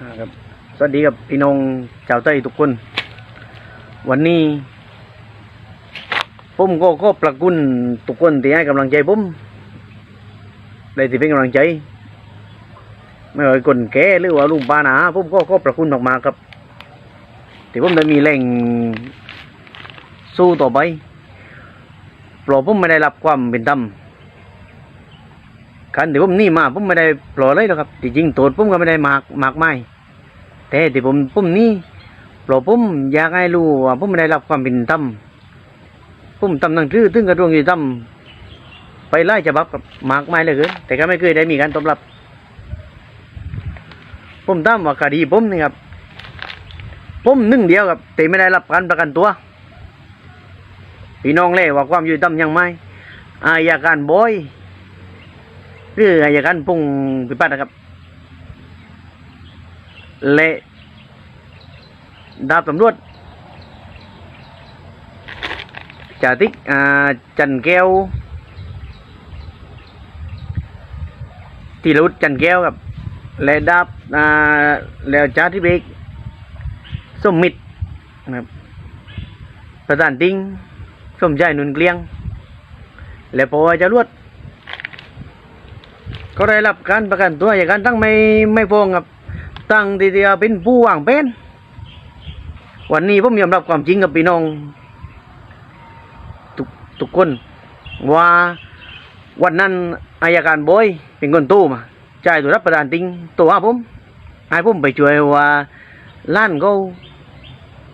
ครับสวัสดีกับพี่น้องชาวไต้ทุกคน วันนี้ผมก็ขอบประคุณทุกคนที่ให้กำลังใจผมได้ที่เป็นกำลังใจ ไม่ว่าคนแก่หรือว่าลุงป้านาผมก็ขอบประคุณมากๆครับที่ผมได้มีแรงสู้ต่อไปเพราะผมไม่ได้รับความเป็นธรรม คันที่ผมนี่มาผมไม่ได้ปล่อยเลยหรอกครับที่จริงโทษผมก็ไม่ได้มากมากไม่แต่ที่ผมผมนี่เพราะผมอยากให้รู้ว่าผมไม่ได้รับความเป็นธรรมผมทำหนังสือถึงกระทรวงยุติธรรมไปไล่ฉบับกับมากไม่เลยเกินแต่ก็ไม่เคยได้มีการตอบรับผมตามว่าคดีผมนี่ครับผมหนึ่งเดียวครับแต่ไม่ได้รับการประกันตัวพี่น้องเล่ว่าความยุติธรรมยังไม่อายการบอย หรืออายการปรุงพิพัฒน์นะครับและดาบตำรวจจ่าติ๊กอ่าจันแก้วทีรุดจันแก้วครับและดาบอ่าแล้วจ่าที่เบกสมมิตรนะครับประธานติงสมใจหนุนเกลียง และพอจะรวด ก็ได้รับการประกันตัวอย่างการตั้งไม่ไม่ฟ้องกับตั้งทีเดียวเป็นผู้วางเป็นวันนี้ผมยอมรับความจริงกับพี่น้องทุกทุกคน ว่าวันนั้นอายการบอยเป็นคนตู้มาจ่ายตัวรับประทานติงตัวหาผมให้ผมไปช่วยว่าล้านเขา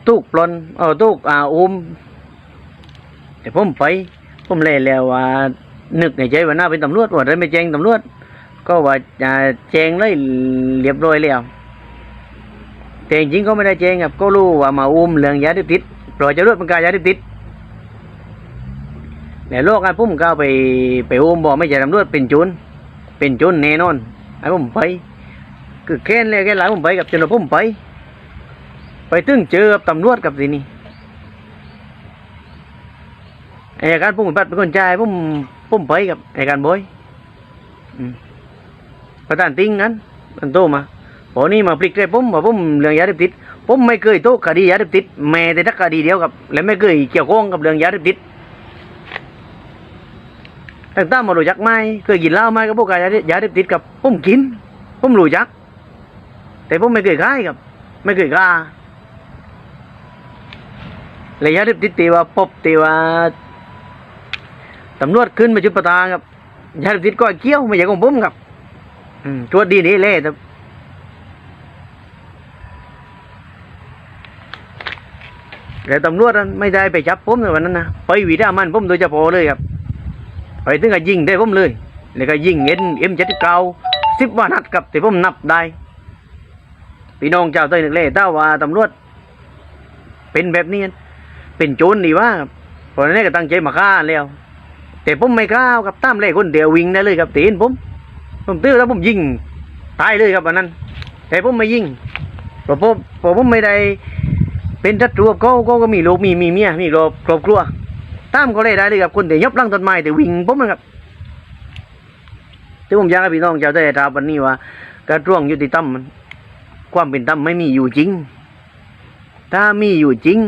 ตุกปลนเออตุกอ่าอุ้มแต่ผมไป ผมเลยแล้วว่านึกในใจว่าน่าเป็นตำรวจว่าได้ไม่แจ้งตำรวจ ก็ว่าแจ้งเลยเรียบร้อยแล้วแต่จริงก็ไม่ได้แจ้งครับก็รู้ว่ามาอุ้มเรื่องยาเสพติดปล่อยจะรวดเป็นการยาเสพติดแต่โลกไอ้พุ่มก็ไปไปอุ้มบอกไม่ใช่ตำรวจเป็นโจรเป็นโจรแน่นอนไอ้พุ่มไปคือแค้นเลยแค่หลายพุ่มไปกับจนว่าพุ่มไป ไปตึงเจอกับตำรวจกับสินี่อายการพุ่มปัดเป็นคนใจ่ายพุ่มพุ่มไปกับไอายการบอยอืม ประธานติ้งนั้นมันโตมาพอนี้มาพลิกใจผมว่าผมเรื่องยาเสพติดผมไม่เคยโตคดียาเสพติดแม้แต่ทักคดีเดียวกับ และไม่เคยเกี่ยวข้องกับเรื่องยาเสพติดตั้งแต่มารู้จักไหมเคยกินเหล้าไหมกับพวกยาเสพยาเสพติดกับผมกินผมรู้จัก แต่ผมไม่เคยขายกับ ไม่เคยกล้าและยาเสพติดตีว่าพบตีว่าตำรวจขึ้นมาจุดประทานครับยาเสพติดก็เกี่ยวไม่ใช่ของผมครับ อืมตรวดีนี่เล่ครับแต่ตำรวจนั้นไม่ได้ไปจับผมในวันนั้นนะไปวิดามันผมโดยเฉพาะเลยครับไปถึงก็ยิงได้ผมเลยแล้วก็ยิงเอ็นเอ็มเจ็ดเก้าสิบว่านัดกับแต่ผมนับได้พี่น้องเจ้าเต้ยนึกเล่ถ้าว่าตำรวจเป็นแบบนี้เป็นโจรดีว่าครับเพราะนั้นก็ตั้งใจมาฆ่าแล้ว แต่ผมไม่กล้ากับตามเล่คนเดียววิ่งได้เลยครับตีนผม ผมตื้อแล้วผมยิงตายเลยครับวันนั้น แต่ผมไม่ยิงเพราะผมเพราะผมไม่ได้เป็นศัตรูกับเขาเขาก็มีลูกมีมีเมียมีครอบครอบครัวตามเขาเลยได้เลยครับคนเดียวยบลังต้นไม้แต่วิ่งผมนะครับที่ผมอยากให้พี่น้องชาวไทยทราบวันนี้ว่า การร่วงยุติธรรมความเป็นธรรมไม่มีอยู่จริง ถ้ามีอยู่จริง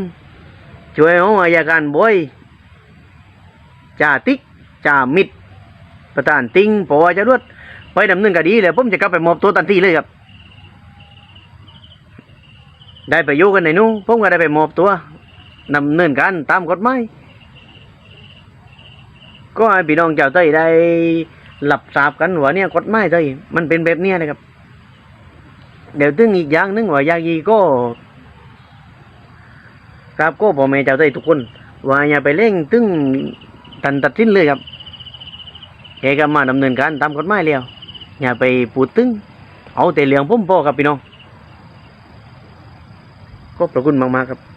ช่วยเอาอายการบอยจ่าติ๊กจ่ามิดประธานติงพอจะรวด ไปดำเนินคดีแล้วผมจะกลับไปมอบตัวทันทีเลยครับ ได้ไปอยู่กันในนู้ผมก็ได้ไปมอบตัวดำเนินการตามกฎหมายก็ให้พี่น้องชาวไต้ได้หลับทราบกันว่าเนี่ยกฎหมายไต้มันเป็นแบบเนี้ยนะครับ เดี๋ยวตึงอีกอย่างนึงว่ายากยีก็กราบก็พ่อแม่ชาวไต้ทุกคน ว่าอย่าไปเร่งตึงตันตัดสินเลยครับแกก็มาดำเนินการตามกฎหมายแล้ว อย่าไปพูดตึงเอาแต่เรื่องผมพ่อครับพี่น้องก็ประคุณมากๆครับ